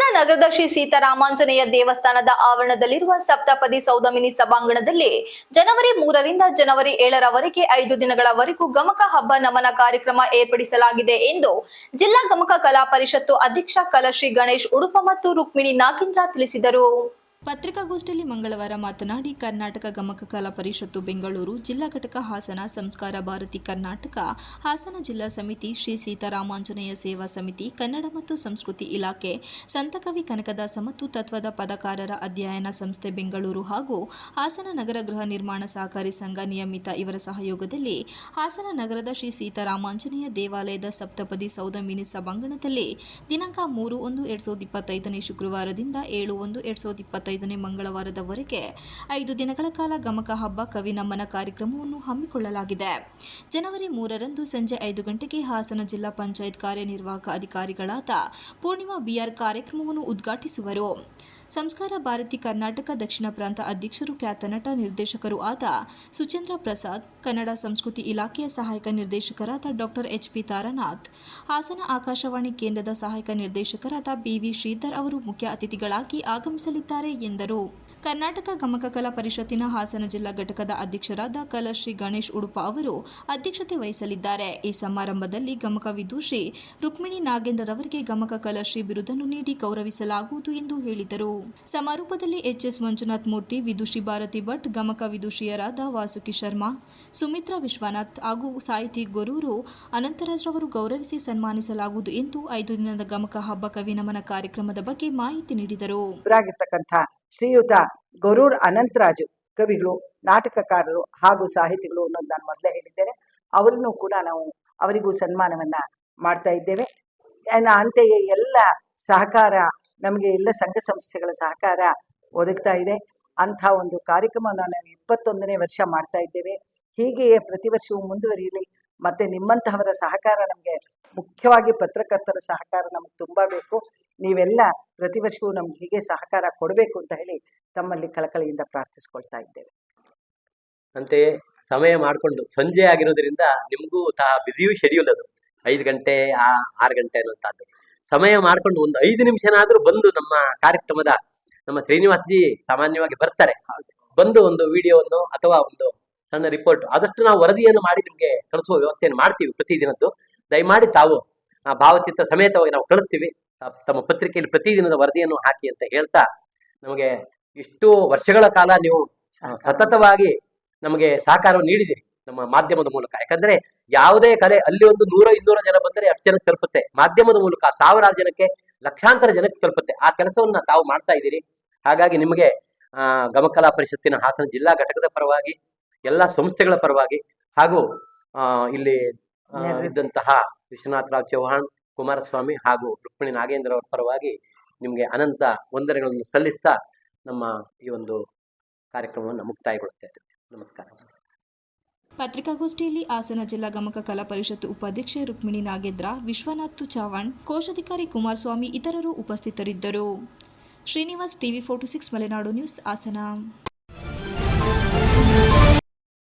ನಗರದ ಶ್ರೀ ಸೀತಾರಾಮಾಂಜನೇಯ ದೇವಸ್ಥಾನದ ಆವರಣದಲ್ಲಿರುವ ಸಪ್ತಪದಿ ಸೌದಮಿನಿ ಸಭಾಂಗಣದಲ್ಲಿ ಜನವರಿ ಮೂರರಿಂದ ಜನವರಿ ಏಳರವರೆಗೆ ಐದು ದಿನಗಳವರೆಗೂ ಗಮಕ ಹಬ್ಬ ನಮನ ಕಾರ್ಯಕ್ರಮ ಏರ್ಪಡಿಸಲಾಗಿದೆ ಎಂದು ಜಿಲ್ಲಾ ಗಮಕ ಕಲಾ ಪರಿಷತ್ತು ಅಧ್ಯಕ್ಷ ಕಲಶ್ರೀ ಗಣೇಶ್ ಉಡುಪ ಮತ್ತು ರುಕ್ಮಿಣಿ ನಾಗೇಂದ್ರ ತಿಳಿಸಿದರು. ಪತ್ರಿಕಾಗೋಷ್ಠಿಯಲ್ಲಿ ಮಂಗಳವಾರ ಮಾತನಾಡಿ, ಕರ್ನಾಟಕ ಗಮಕ ಕಲಾ ಪರಿಷತ್ತು ಬೆಂಗಳೂರು ಜಿಲ್ಲಾ ಘಟಕ ಹಾಸನ ಸಂಸ್ಕಾರ ಭಾರತಿ ಕರ್ನಾಟಕ, ಹಾಸನ ಜಿಲ್ಲಾ ಸಮಿತಿ ಶ್ರೀ ಸೀತಾರಾಮಾಂಜನೇಯ ಸೇವಾ ಸಮಿತಿ, ಕನ್ನಡ ಮತ್ತು ಸಂಸ್ಕೃತಿ ಇಲಾಖೆ, ಸಂತಕವಿ ಕನಕದಾಸ ಮತ್ತು ತತ್ವದ ಪದಕಾರರ ಅಧ್ಯಯನ ಸಂಸ್ಥೆ ಬೆಂಗಳೂರು ಹಾಗೂ ಹಾಸನ ನಗರ ಗೃಹ ನಿರ್ಮಾಣ ಸಹಕಾರಿ ಸಂಘ ನಿಯಮಿತ ಇವರ ಸಹಯೋಗದಲ್ಲಿ ಹಾಸನ ನಗರದ ಶ್ರೀ ಸೀತಾರಾಮಾಂಜನೇಯ ದೇವಾಲಯದ ಸಪ್ತಪದಿ ಸೌದಮಿನಿ ಸಭಾಂಗಣದಲ್ಲಿ ದಿನಾಂಕ ಮೂರು ಒಂದು ಎರಡ್ ಸಾವಿರದ ಇಪ್ಪತ್ತೈದನೇ ಶುಕ್ರವಾರದಿಂದ ಏಳು ಒಂದು ಎರಡ್ ಸಾವಿರದ ಇಪ್ಪತ್ತೈದನೇ ಮಂಗಳವಾರದವರೆಗೆ ಐದು ದಿನಗಳ ಕಾಲ ಗಮಕ ಹಬ್ಬ ಕವಿ ನಮನ ಕಾರ್ಯಕ್ರಮವನ್ನು ಹಮ್ಮಿಕೊಳ್ಳಲಾಗಿದೆ. ಜನವರಿ ಮೂರರಂದು ಸಂಜೆ ಐದು ಗಂಟೆಗೆ ಹಾಸನ ಜಿಲ್ಲಾ ಪಂಚಾಯತ್ ಕಾರ್ಯನಿರ್ವಾಹಕ ಅಧಿಕಾರಿಗಳಾದ ಪೂರ್ಣಿಮಾ ಬಿಆರ್ ಕಾರ್ಯಕ್ರಮವನ್ನು ಉದ್ಘಾಟಿಸುವರು. ಸಂಸ್ಕಾರ ಭಾರತಿ ಕರ್ನಾಟಕ ದಕ್ಷಿಣ ಪ್ರಾಂತ ಅಧ್ಯಕ್ಷರು, ಖ್ಯಾತ ನಟ, ನಿರ್ದೇಶಕರು ಆದ ಸುಚೇಂದ್ರ ಪ್ರಸಾದ್, ಕನ್ನಡ ಸಂಸ್ಕೃತಿ ಇಲಾಖೆಯ ಸಹಾಯಕ ನಿರ್ದೇಶಕರಾದ doctor H P Taranath, Hassan Akashvani ಕೇಂದ್ರದ ಸಹಾಯಕ ನಿರ್ದೇಶಕರಾದ ಬಿವಿ ಶ್ರೀಧರ್ ಅವರು ಮುಖ್ಯ ಅತಿಥಿಗಳಾಗಿ ಆಗಮಿಸಲಿದ್ದಾರೆ ಎಂದರು. ಕರ್ನಾಟಕ ಗಮಕ ಕಲಾ ಪರಿಷತ್ತಿನ ಹಾಸನ ಜಿಲ್ಲಾ ಘಟಕದ ಅಧ್ಯಕ್ಷರಾದ ಕಲಶ್ರೀ ಗಣೇಶ್ ಉಡುಪ ಅವರು ಅಧ್ಯಕ್ಷತೆ ವಹಿಸಲಿದ್ದಾರೆ. ಈ ಸಮಾರಂಭದಲ್ಲಿ ಗಮಕ ವಿದೂಷಿ ರುಕ್ಮಿಣಿ ನಾಗೇಂದ್ರರವರಿಗೆ ಗಮಕ ಕಲಶ್ರೀ ಬಿರುದನ್ನು ನೀಡಿ ಗೌರವಿಸಲಾಗುವುದು ಎಂದು ಹೇಳಿದರು. ಸಮಾರೋಪದಲ್ಲಿ ಎಚ್ಎಸ್ ಮಂಜುನಾಥ್ ಮೂರ್ತಿ, ವಿದುಷಿ ಭಾರತಿ ಭಟ್, ಗಮಕ ವಿದುಷಿಯರಾದ ವಾಸುಕಿ ಶರ್ಮಾ, ಸುಮಿತ್ರಾ ವಿಶ್ವನಾಥ್ ಹಾಗೂ ಸಾಹಿತಿ ಗೊರೂರು ಅನಂತರಾಜ್ರವರು ಗೌರವಿಸಿ ಸನ್ಮಾನಿಸಲಾಗುವುದು ಎಂದು ಐದು ದಿನದ ಗಮಕ ಹಬ್ಬ ಕವಿ ನಮನ ಕಾರ್ಯಕ್ರಮದ ಬಗ್ಗೆ ಮಾಹಿತಿ ನೀಡಿದರು. ಶ್ರೀಯುತ ಗೊರೂರ್ ಅನಂತರಾಜು ಕವಿಗಳು, ನಾಟಕಕಾರರು ಹಾಗೂ ಸಾಹಿತಿಗಳು ಅನ್ನೋದು ನಾನು ಮೊದಲೇ ಹೇಳಿದ್ದೇನೆ. ಅವರನ್ನು ಕೂಡ ನಾವು ಅವರಿಗೂ ಸನ್ಮಾನವನ್ನ ಮಾಡ್ತಾ ಇದ್ದೇವೆ. ಅಂತೆಯೇ ಎಲ್ಲ ಸಹಕಾರ, ನಮಗೆ ಎಲ್ಲ ಸಂಘ ಸಂಸ್ಥೆಗಳ ಸಹಕಾರ ಒದಗ್ತಾ ಇದೆ. ಅಂಥ ಒಂದು ಕಾರ್ಯಕ್ರಮವನ್ನು ನಾವು ಇಪ್ಪತ್ತೊಂದನೇ ವರ್ಷ ಮಾಡ್ತಾ ಇದ್ದೇವೆ. ಹೀಗೆಯೇ ಪ್ರತಿ ವರ್ಷವೂ ಮುಂದುವರಿಯಲಿ. ಮತ್ತೆ ನಿಮ್ಮಂತಹವರ ಸಹಕಾರ ನಮಗೆ ಮುಖ್ಯವಾಗಿ ಪತ್ರಕರ್ತರ ಸಹಕಾರ ನಮಗೆ ತುಂಬಾ ಬೇಕು. ನೀವೆಲ್ಲ ಪ್ರತಿ ವರ್ಷವೂ ನಮ್ಗೆ ಹೀಗೆ ಸಹಕಾರ ಕೊಡಬೇಕು ಅಂತ ಹೇಳಿ ತಮ್ಮಲ್ಲಿ ಕಳಕಳಿಯಿಂದ ಪ್ರಾರ್ಥಿಸ್ಕೊಳ್ತಾ ಇದ್ದೇವೆ. ಅಂತೆಯೇ ಸಮಯ ಮಾಡಿಕೊಂಡು ಸಂಜೆ ಆಗಿರೋದ್ರಿಂದ ನಿಮಗೂ ತಾ ಬ್ಯುಸಿ ಶೆಡ್ಯೂಲ್ ಅದು. ಐದು ಗಂಟೆ, ಆ ಆರು ಗಂಟೆ ಅನ್ನೋಂಥದ್ದು ಸಮಯ ಮಾಡಿಕೊಂಡು ಒಂದು ಐದು ನಿಮಿಷನಾದರೂ ಬಂದು ನಮ್ಮ ಕಾರ್ಯಕ್ರಮದ ನಮ್ಮ ಶ್ರೀನಿವಾಸ್ಜಿ ಸಾಮಾನ್ಯವಾಗಿ ಬರ್ತಾರೆ. ಬಂದು ಒಂದು ವಿಡಿಯೋವನ್ನು ಅಥವಾ ಒಂದು ಸಣ್ಣ ರಿಪೋರ್ಟ್ ಆದಷ್ಟು ನಾವು ವರದಿಯನ್ನು ಮಾಡಿ ನಿಮಗೆ ಕಳಿಸುವ ವ್ಯವಸ್ಥೆಯನ್ನು ಮಾಡ್ತೀವಿ ಪ್ರತಿದಿನದ್ದು. ದಯಮಾಡಿ ತಾವು ಆ ಭಾವಚಿತ್ರ ಸಮೇತವಾಗಿ ನಾವು ಕಳಿಸ್ತೀವಿ ತಮ್ಮ ಪತ್ರಿಕೆಯಲ್ಲಿ ಪ್ರತಿದಿನದ ವರದಿಯನ್ನು ಹಾಕಿ ಅಂತ ಹೇಳ್ತಾ ನಮಗೆ ಇಷ್ಟು ವರ್ಷಗಳ ಕಾಲ ನೀವು ಸತತವಾಗಿ ನಮಗೆ ಸಹಕಾರವನ್ನು ನೀಡಿದಿರಿ ನಮ್ಮ ಮಾಧ್ಯಮದ ಮೂಲಕ. ಯಾಕಂದ್ರೆ ಯಾವುದೇ ಕಲೆ ಅಲ್ಲಿ ಒಂದು ನೂರ ಇನ್ನೂರ ಜನ ಬಂದರೆ ಅಷ್ಟು ಜನಕ್ಕೆ ತಲುಪುತ್ತೆ. ಮಾಧ್ಯಮದ ಮೂಲಕ ಸಾವಿರಾರು ಜನಕ್ಕೆ ಲಕ್ಷಾಂತರ ಜನಕ್ಕೆ ತಲುಪುತ್ತೆ. ಆ ಕೆಲಸವನ್ನ ತಾವು ಮಾಡ್ತಾ ಇದ್ದೀರಿ. ಹಾಗಾಗಿ ನಿಮಗೆ ಆ ಗಮಕಲಾ ಪರಿಷತ್ತಿನ ಹಾಸನ ಜಿಲ್ಲಾ ಘಟಕದ ಪರವಾಗಿ ಎಲ್ಲ ಸಂಸ್ಥೆಗಳ ಪರವಾಗಿ ಹಾಗೂ ಇಲ್ಲಿ. ಇದ್ದಂತಹ ವಿಶ್ವನಾಥರಾವ್ ಚೌಹಾಣ್ ಕುಮಾರಸ್ವಾಮಿ ಹಾಗೂ ರುಕ್ಮಿಣಿ ನಾಗೇಂದ್ರ ಅವರ ಪರವಾಗಿ ನಿಮಗೆ ಅನಂತ ವಂದನೆಗಳನ್ನು ಸಲ್ಲಿಸ್ತಾ ನಮ್ಮ ಈ ಒಂದು ಕಾರ್ಯಕ್ರಮವನ್ನು ಮುಕ್ತಾಯಗೊಳ್ಳುತ್ತೇವೆ ನಮಸ್ಕಾರ. ಪತ್ರಿಕಾಗೋಷ್ಠಿಯಲ್ಲಿ ಹಾಸನ ಜಿಲ್ಲಾ ಗಮಕ ಕಲಾ ಪರಿಷತ್ತು ಉಪಾಧ್ಯಕ್ಷೆ ರುಕ್ಮಿಣಿ ನಾಗೇಂದ್ರ ವಿಶ್ವನಾಥ್ ಚವಾಣ್ ಕೋಶಾಧಿಕಾರಿ ಕುಮಾರಸ್ವಾಮಿ ಇತರರು ಉಪಸ್ಥಿತರಿದ್ದರು. Srinivas TV forty six Malenadu news Hassan.